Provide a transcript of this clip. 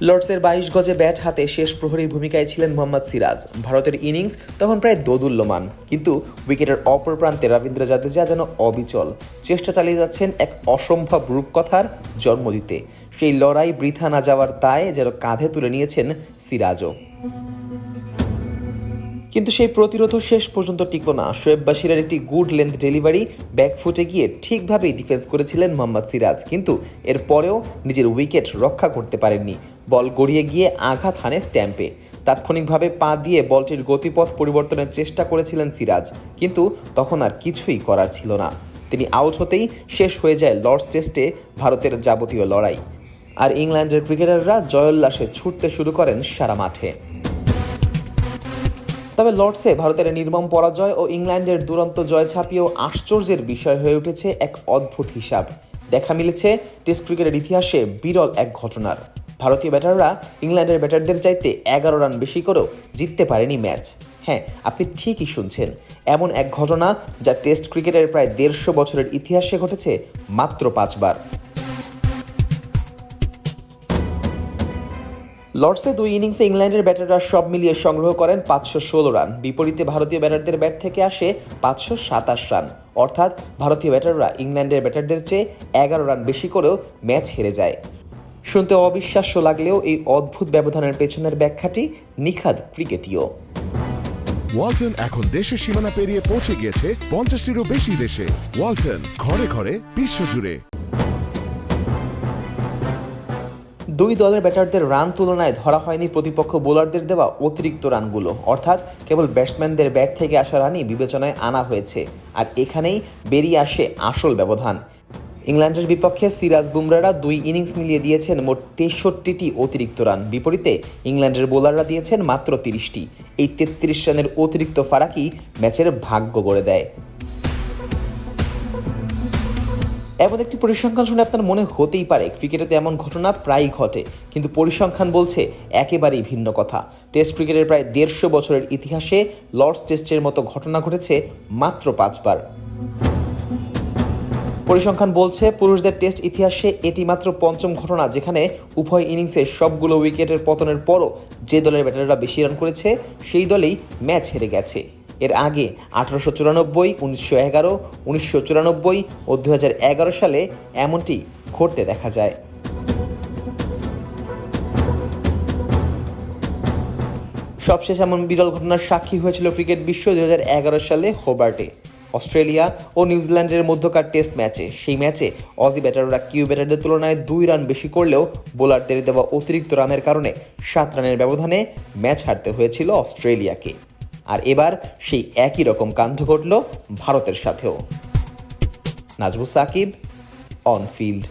লর্ডসের বাইশ গজে ব্যাট হাতে শেষ প্রহরীর ভূমিকায় ছিলেন মোহাম্মদ সিরাজ। ভারতের ইনিংস তখন প্রায় দোদুল্যমান। কিন্তু উইকেটের অপর প্রান্তে রবীন্দ্র জাদেজা যেন অবিচল। চেষ্টা চালিয়ে যাচ্ছেন এক অসম্ভব রূপকথার জন্ম দিতে। সেই লড়াই বৃথা না যাওয়ার দায় যেন কাঁধে তুলে নিয়েছেন সিরাজও। কিন্তু সেই প্রতিরোধও শেষ পর্যন্ত টিকল না। শোয়েব বাশিরের একটি গুড লেন্থ ডেলিভারি ব্যাক ফুটে গিয়ে ঠিকভাবেই ডিফেন্স করেছিলেন মোহাম্মদ সিরাজ। কিন্তু এর পরেও নিজের উইকেট রক্ষা করতে পারেননি। বল গড়িয়ে গিয়ে আঘাত হানে স্ট্যাম্পে। তাৎক্ষণিকভাবে পা দিয়ে বলটির গতিপথ পরিবর্তনের চেষ্টা করেছিলেন সিরাজ। কিন্তু তখন আর কিছুই করার ছিল না। তিনি আউট হতেই শেষ হয়ে যায় লর্ডস টেস্টে ভারতের যাবতীয় লড়াই। আর ইংল্যান্ডের ক্রিকেটাররা জয়োল্লাসে ছুটতে শুরু করেন সারা মাঠে। তবে লর্ডসে ভারতের নির্মম পরাজয় ও ইংল্যান্ডের দুরন্ত জয় ছাপিয়েও আশ্চর্যের বিষয় হয়ে উঠেছে এক অদ্ভুত হিসাব। দেখা মিলেছে টেস্ট ক্রিকেটের ইতিহাসে বিরল এক ঘটনার। ভারতীয় ব্যাটাররা ইংল্যান্ডের ব্যাটারদের চাইতে এগারো রান বেশি করেও জিততে পারেনি ম্যাচ। হ্যাঁ আপনি ঠিকই শুনছেন। এমন এক ঘটনা যা টেস্ট ক্রিকেটের প্রায় দেড়শো বছরের ইতিহাসে ঘটেছে মাত্র পাঁচবার। লর্ডসে দুই ইনিংসে ইংল্যান্ডের ব্যাটাররা সব মিলিয়ে সংগ্রহ করেন পাঁচশো ষোলো রান। বিপরীতে ভারতীয় ব্যাটারদের ব্যাট থেকে আসে পাঁচশো সাতাশ রান। অর্থাৎ ভারতীয় ব্যাটাররা ইংল্যান্ডের ব্যাটারদের চেয়ে এগারো রান বেশি করেও ম্যাচ হেরে যায়। শুনতে অবিশ্বাস্য লাগলেও এই অদ্ভুত ব্যবধানের পেছনের ব্যাখ্যাটি নিখাদ ক্রিকেটীয়। ওয়ালটন এখন দেশের সীমানা পেরিয়ে পৌঁছে গিয়েছে পঞ্চাশটিরও বেশি দেশে। ওয়ালটন ঘরে ঘরে বিশ্বজুড়ে। দুই দলের ব্যাটারদের রান তুলনায় ধরা হয়নি প্রতিপক্ষ বোলারদের দেওয়া অতিরিক্ত রানগুলো। অর্থাৎ কেবল ব্যাটসম্যানদের ব্যাট থেকে আসা রানই বিবেচনায় আনা হয়েছে। আর এখানেই বেরিয়ে আসে আসল ব্যবধান। ইংল্যান্ডের বিপক্ষে সিরাজ বুমরারা দুই ইনিংস মিলিয়ে দিয়েছেন মোট তেষট্টিটি অতিরিক্ত রান। বিপরীতে ইংল্যান্ডের বোলাররা দিয়েছেন মাত্র তিরিশটি। এই তেত্রিশ রানের অতিরিক্ত ফারাকই ম্যাচের ভাগ্য গড়ে দেয়। এমন একটি পরিসংখ্যান শুনে আপনার মনে হতেই পারে, ক্রিকেটে এমন ঘটনা প্রায়ই ঘটে। কিন্তু পরিসংখ্যান বলছে একেবারেই ভিন্ন কথা। টেস্ট ক্রিকেটের প্রায় দেড়শো বছরের ইতিহাসে লর্ডস টেস্টের মতো ঘটনা ঘটেছে মাত্র পাঁচবার। পরিসংখ্যান বলছে পুরুষদের টেস্ট ইতিহাসে এটি মাত্র পঞ্চম ঘটনা, যেখানে উভয় ইনিংসে সবগুলো উইকেটের পতনের পরও যে দলের ব্যাটাররা বেশি রান করেছে, সেই দলেই ম্যাচ হেরে গেছে। এর আগে আঠারোশো চুরানব্বই, উনিশশো এগারো, উনিশশো চুরানব্বই ও দু হাজার এগারো সালে এমনটি ঘটতে দেখা যায়। সবশেষ এমন বিরল ঘটনার সাক্ষী হয়েছিল ক্রিকেট বিশ্ব দুই হাজার এগারো সালে হোবার্টে। অস্ট্রেলিয়া ও নিউজিল্যান্ডের মধ্যকার টেস্ট ম্যাচে, সেই ম্যাচে অজি ব্যাটাররা কিউ ব্যাটারদের তুলনায় দুই রান বেশি করলেও বোলারদের দেওয়া অতিরিক্ত রানের কারণে সাত রানের ব্যবধানে ম্যাচ হারতে হয়েছিল অস্ট্রেলিয়াকে। আর এবার সেই একই রকম কাণ্ড ঘটল ভারতের সাথেও। Najmus Shakib on field